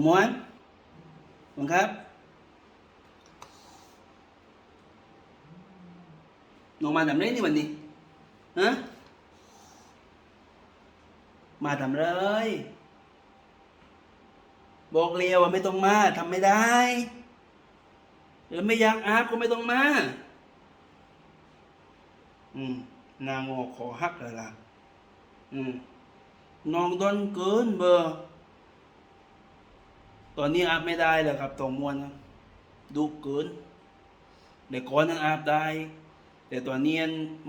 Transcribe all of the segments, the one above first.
ม้วนผมครับน้องมาทำไรนี่วันนี้ฮะมาทำไรบอกเลียวว่าไม่ต้องมาทำไม่ได้หรือไม่อยากอาบก็ไม่ต้องมา อืม นางงอขอฮักเลยล่ะ อืมน้องต้นเกินเบอร์ ตอนนี้อาบไม่ได้เลยครับตองมวนครับดุเกินเด็กก่อนนั้นอาบได้ แต่ตอนนี้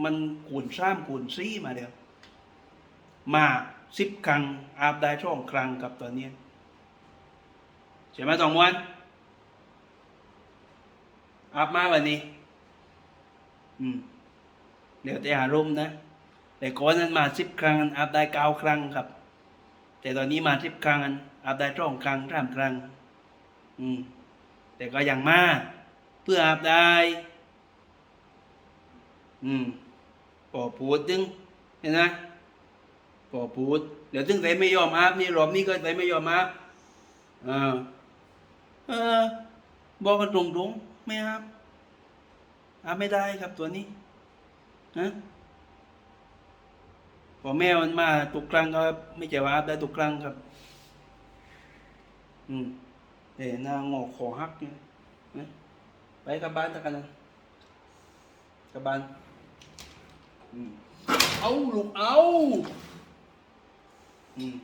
มันขูนซ้ำขูนซี่มาเดียวมาสิบครั้งอาบได้ช่องครั้งกับตอนนี้ใช่ไหมตองมวนอาบมาวันนี้ อืมเดี๋ยวแต่อารมณ์นะ แต่ก่อนนั้นมาสิบครั้งอาบได้เก้าครั้งครับ แต่ตอนนี้มาสิบครั้งอาบได้สองครั้งสามครั้งอืมแต่ก็ยังมาเพื่ออาบได้ อืมปอพูดจึงเห็นไหมปอพูดเดี๋ยวถึงใครไม่ยอมอาบนี่รอบนี้ก็ใครไม่ยอมอาบเออเออ บอกกันตรงๆไม่อาบอาบไม่ได้ครับตัวนี้นะ พอแม่มันมาทุกครั้งก็ไม่ใช่ว่าอาบได้ทุกครั้งครับ อืมแต่นางงอกคอหักเนี่ยนะไปกลับบ้านตะกันนะกลับบ้านอืมเอาลูกเอา อืม